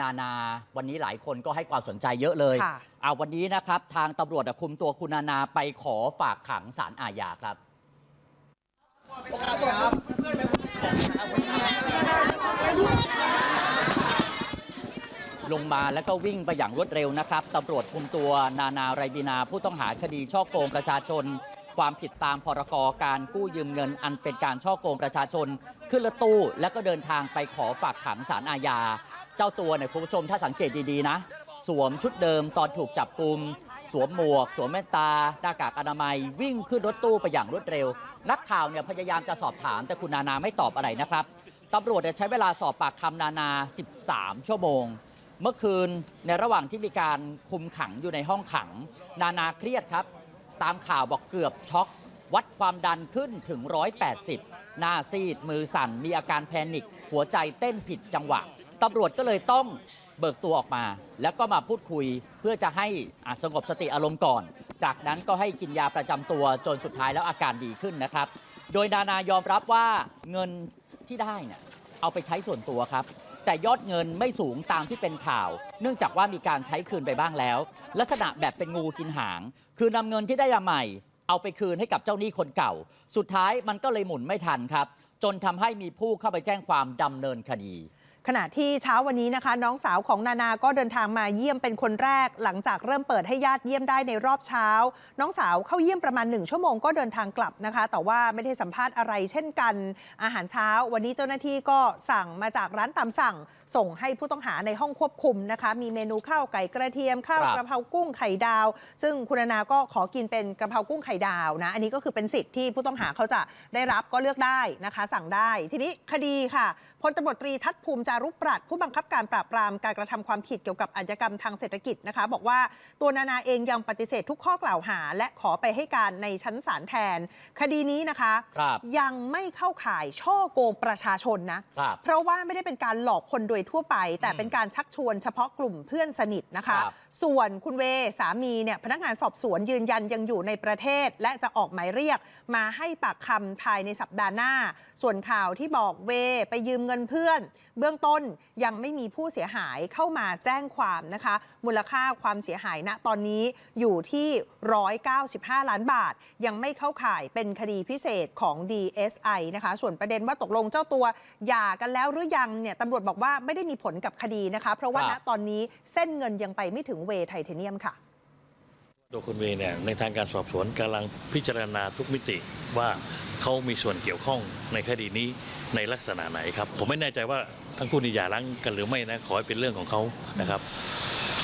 นานา วันนี้หลายคนก็ให้ความสนใจเยอะเลยค่ะ เอาวันนี้นะครับทางตำรวจคุมตัวคุณนานาไปขอฝากขังศาลอาญาครับ ลงมาแล้วก็วิ่งไปอย่างรวดเร็วนะครับตำรวจคุมตัวนานาไรบินาผู้ต้องหาคดีช่อโกงประชาชน ความผิดตามพรกการกู้ยืมเงิน อันเป็นการช่อโกงประชาชน ขึ้นรถตู้ แล้วก็เดินทางไปขอฝากขังศาลอาญา เจ้าตัวเนี่ยคุณผู้ชมถ้าสังเกตดีๆนะ สวมชุดเดิมตอนถูกจับกลุมสวมหมวก สวมแว่นตาหน้ากากอนามัย วิ่งขึ้นรถตู้ไปอย่างรวดเร็ว นักข่าวเนี่ยพยายามจะสอบถาม แต่คุณนานาไม่ตอบอะไรนะครับตำรวจใช้เวลาสอบปากคำนานา 13 ชั่วโมง เมื่อคืนในระหว่างที่มีการคุมขังอยู่ในห้องขัง นานาเครียดครับ ตามข่าวบอกเกือบช็อกวัดความดันขึ้นถึง 180 หน้าซีด มือสั่น มีอาการแพนิค หัวใจเต้นผิดจังหวะ ตำรวจก็เลยต้องเบิกตัวออกมา แล้วก็มาพูดคุยเพื่อจะให้สงบสติอารมณ์ก่อน จากนั้นก็ให้กินยาประจำตัวจนสุดท้ายแล้วอาการดีขึ้นนะครับ โดยนานายอมรับว่าเงินที่ได้เนี่ยเอาไปใช้ส่วนตัวครับ แต่ยอดเงินไม่สูงตามที่เป็นข่าว เนื่องจากว่ามีการใช้คืนไปบ้างแล้ว ลักษณะแบบเป็นงูกินหาง คือนำเงินที่ได้มาใหม่ เอาไปคืนให้กับเจ้าหนี้คนเก่า สุดท้ายมันก็เลยหมุนไม่ทันครับ จนทำให้มีผู้เข้าไปแจ้งความดำเนินคดี ขณะที่เช้าวันนี้นะคะ น้องสาวของนานาก็เดินทางมาเยี่ยมเป็นคนแรก หลังจากเริ่มเปิดให้ญาติเยี่ยมได้ในรอบเช้า น้องสาวเข้าเยี่ยมประมาณ 1 ชั่วโมงก็เดินทางกลับนะคะ แต่ว่าไม่ได้สัมภาษณ์อะไรเช่นกัน อาหารเช้า วันนี้เจ้าหน้าที่ก็สั่งมาจากร้านตามสั่ง ส่งให้ผู้ต้องหาในห้องควบคุมนะคะ มีเมนูข้าวไก่กระเทียมข้าวกระเพรากุ้งไข่ดาว ซึ่งคุณนานาก็ขอกินเป็นกระเพรากุ้งไข่ดาวนะอันนี้ก็คือเป็นสิทธิ์ที่ผู้ต้องหาเขาจะได้รับก็เลือกได้นะคะ สั่งได้ ทีนี้คดีค่ะพลตำรวจตรีทัศภูมิจารุปรัตน์ผู้บังคับการปราบปรามการกระทำความผิดเกี่ยวกับอาชญากรรมทางเศรษฐกิจนะคะ บอกว่าตัวนานาเองยังปฏิเสธทุกข้อกล่าวหา และขอไปให้การในชั้นศาลแทน คดีนี้นะคะครับยังไม่เข้าข่ายช่อโกงประชาชนนะครับเพราะว่าไม่ได้เป็นการหลอกคนโดยทั่วไป แต่อืมเป็นการชักชวนเฉพาะกลุ่มเพื่อนสนิทนะคะครับส่วนคุณเวสามีเนี่ยพนักงานสอบสวนยืนยันยังอยู่ในประเทศ และจะออกหมายเรียกมาให้ปากคำภายในสัปดาห์หน้า ส่วนข่าวที่บอกเวไปยืมเงินเพื่อน เบื้องต้นยังไม่มีผู้เสียหายเข้ามาแจ้งความนะคะ มูลค่าความเสียหายณตอนนี้อยู่ที่ 195 ล้านบาท ยังไม่เข้าข่ายเป็นคดีพิเศษของ DSI นะคะ ส่วนประเด็นว่าตกลงเจ้าตัวหย่ากันแล้วหรือยังเนี่ยตำรวจบอกว่าไม่ได้มีผลกับคดีนะคะ เพราะว่าคณรับตอนนี้เส้นเงินยังไปไม่ถึงเวย์ไทเทเนียมค่ะตัวคุณเวย์เนี่ยในทางการสอบสวนกำลังพิจารณาทุกมิติว่า เขามีส่วนเกี่ยวข้องในคดีนี้ในลักษณะไหนครับ ผมไม่แน่ใจว่าทั้งคู่นี่หย่าร้างกันหรือไม่นะขอให้เป็นเรื่องของเขานะครับ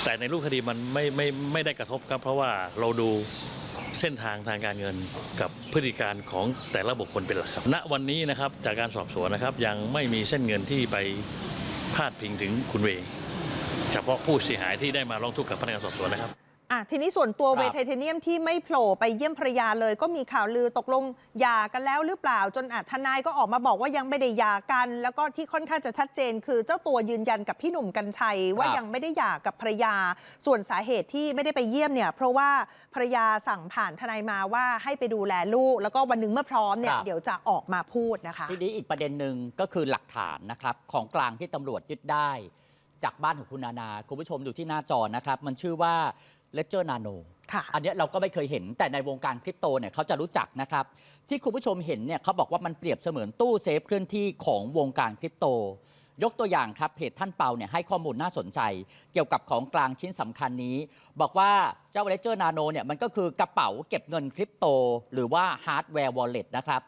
แต่ในรูปคดีมันไม่ไม่ไม่ได้กระทบครับ เพราะว่าเราดูเส้นทางทางการเงินกับพฤติการของแต่ละบุคคลเป็นหลักครับณวันนี้นะครับจากการสอบสวนนะครับยังไม่มีเส้นเงินที่ไปพาดพิงถึงคุณเวเฉพาะผู้เสียหายที่ได้มาร้องทุกข์กับพนักงานสอบสวนนะครับ อะทีนี้ส่วนตัวครับเวย์ไทเทเนียมที่ไม่โผล่ไปเยี่ยมภรรยาเลย ก็มีข่าวลือตกลงหย่ากันแล้วหรือเปล่า จนอาจทนายก็ออกมาบอกว่ายังไม่ได้หย่ากัน แล้วก็ที่ค่อนข้างจะชัดเจน คือเจ้าตัวยืนยันกับพี่หนุ่มกัญชัย ว่ายังไม่ได้หย่ากับภรรยา ส่วนสาเหตุที่ไม่ได้ไปเยี่ยมเนี่ย เพราะว่าภรรยาสั่งผ่านทนายมาว่าให้ไปดูแลลูก แล้วก็วันหนึ่งเมื่อพร้อมเนี่ยเดี๋ยวจะออกมาพูดนะคะทีนี้อีกประเด็นหนึ่งก็คือหลักฐานนะครับของกลางที่ตำรวจยึดได้ จากบ้านของคุณนานาคุณผู้ชมดูที่หน้าจอนะครับมันชื่อว่า Ledger Nano ค่ะอันเนี้ยเราก็ไม่เคยเห็นแต่ในวงการคริปโตเนี่ยเขาจะรู้จักนะครับ ที่คุณผู้ชมเห็นเนี่ยเขาบอกว่ามันเปรียบเสมือนตู้เซฟเคลื่อนที่ของวงการคริปโต ยกตัวอย่างครับเพจท่านเปาเนี่ยให้ข้อมูลน่าสนใจ เกี่ยวกับของกลางชิ้นสำคัญนี้ บอกว่าเจ้า Ledger Nano เนี่ยมันก็คือกระเป๋าเก็บเงินคริปโต หรือว่าฮาร์ดแวร์วอลเล็ตนะครับ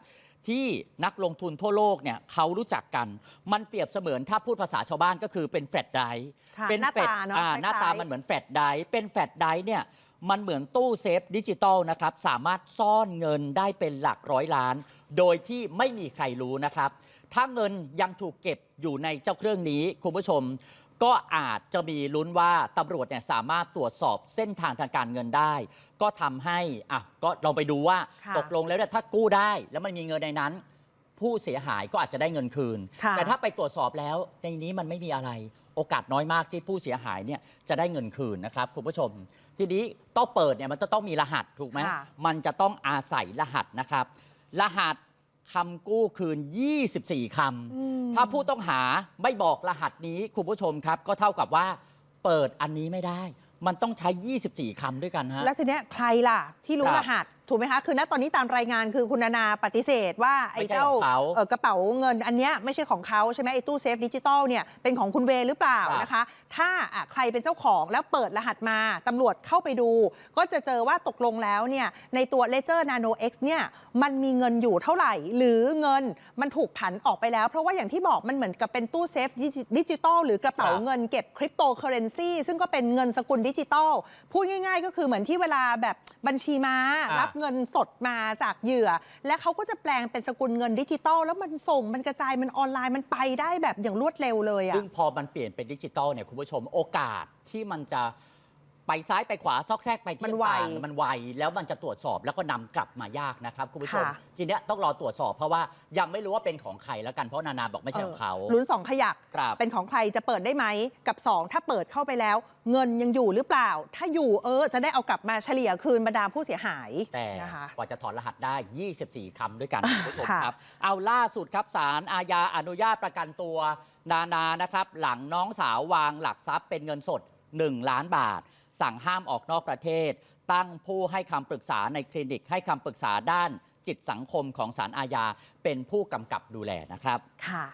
ที่นักลงทุนทั่วโลกเนี่ยเขารู้จักกัน มันเปรียบเสมือนถ้าพูดภาษาชาวบ้านก็คือเป็นแฟลชไดรฟ์ค่ะเป็นหน้าแฟลชตาเนอะอ่คล้ายๆหน้าตามันเหมือนแฟลชไดรฟ์เป็นแฟลชไดรฟ์เนี่ยมันเหมือนตู้เซฟดิจิตอลนะครับ สามารถซ่อนเงินได้เป็นหลักร้อยล้าน โดยที่ไม่มีใครรู้นะครับ ถ้าเงินยังถูกเก็บอยู่ในเจ้าเครื่องนี้คุณผู้ชม ก็อาจจะมีลุ้นว่าตำรวจเนี่ยสามารถตรวจสอบเส้นทางทางการเงินได้ ก็ทำให้อะก็ลองไปดูว่าค่ะ ตกลงแล้วเนี่ยถ้ากู้ได้ แล้วมันมีเงินในนั้น ผู้เสียหายก็อาจจะได้เงินคืน ค่ะ แต่ถ้าไปตรวจสอบแล้วในนี้มันไม่มีอะไร โอกาสน้อยมากที่ผู้เสียหายเนี่ยจะได้เงินคืนนะครับคุณผู้ชม ทีนี้ต้องเปิดเนี่ยมันจะต้องมีรหัสถูกไหมค่ะ มันจะต้องอาศัยรหัสนะครับ รหัส คำกู้คืน 24คอืมำถ้าผู้ต้องหาไม่บอกรหัสนี้คุณผู้ชมครับ ก็เท่ากับว่าเปิดอันนี้ไม่ได้ มันต้องใช้ 24คำด้วยกันฮะ แล้วทีเนี้ยใครล่ะ ที่รู้ครับรหัสถูกไหมคะ คือณตอนนี้ตามรายงานคือคุณนานาปฏิเสธว่าไอ้ไม่ใช่เจ้าของเขาเอ่อกระเป๋าเงินอันเนี้ยไม่ใช่ของเขาใช่ไหมไอ้ตู้เซฟดิจิตอลเนี่ยเป็นของคุณเวย์หรือเปล่าครับนะคะ ถ้าอะใครเป็นเจ้าของแล้วเปิดรหัสมาตำรวจเข้าไปดู ก็จะเจอว่าตกลงแล้วเนี่ยในตัว Ledger Nano X เนี่ยมันมีเงินอยู่เท่าไหร่ หรือเงินมันถูกผันออกไปแล้ว เพราะว่าอย่างที่บอกมันเหมือนกับเป็นตู้เซฟดิจิตอลหรือกระเป๋าครับเงินเก็บคริปโตเคอเรนซีซึ่งก็เป็นเงินสกุลดิจิตอลพูดง่ายๆ ก็คือเหมือนที่เวลาแบบบัญชีม้าอ่ารั รับเงินสดมาจากเหยื่อ และเขาก็จะแปลงเป็นสกุลเงินดิจิตอลแล้วมันส่งมันกระจายมันออนไลน์มันไปได้แบบอย่างรวดเร็วเลยอะ ซึ่งพอมันเปลี่ยนเป็นดิจิตอลเนี่ยคุณผู้ชมโอกาสที่มันจะ ไปซ้ายไปขวาซอกแซกไปที่มันไวต่างๆมันไวแล้วมันจะตรวจสอบแล้วก็นำกลับมายากนะครับคุณผู้ชมค่ะ ทีเนี้ยต้องรอตรวจสอบเพราะว่ายังไม่รู้ว่าเป็นของใครแล้วกันเพราะนานาบอกไม่ใช่ของเขาลุ้นสองขยัก ครับ เป็นของใครจะเปิดได้ไหมกับ 2 ถ้าเปิดเข้าไปแล้ว เงินยังอยู่หรือเปล่า ถ้าอยู่เออ จะได้เอากลับมาเฉลี่ยคืนบรรดาผู้เสียหายแต่นะคะ กว่าจะถอดรหัสได้ 24 คำด้วยกันคุณผู้ชมค่ะ ครับ เอาล่าสุดครับศาลอาญาอนุญาตประกันตัว นานานะครับ หลังน้องสาววางหลักทรัพย์เป็นเงินสด 1 ล้านบาท สั่งห้ามออกนอกประเทศ ตั้งผู้ให้คำปรึกษาในคลินิก ให้คำปรึกษาด้านจิตสังคมของศาลอาญาเป็นผู้กำกับดูแลนะครับ ค่ะ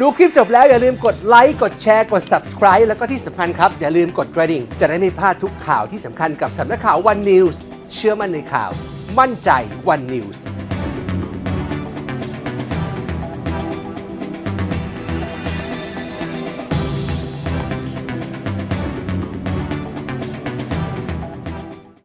ดูคลิปจบแล้วอย่าลืมกดไลค์กดแชร์กด subscribe แล้วก็ที่สำคัญครับ อย่าลืมกดกระดิ่ง จะได้ไม่พลาดทุกข่าวที่สำคัญกับสำนักข่าว One News เชื่อมั่นในข่าว มั่นใจ One News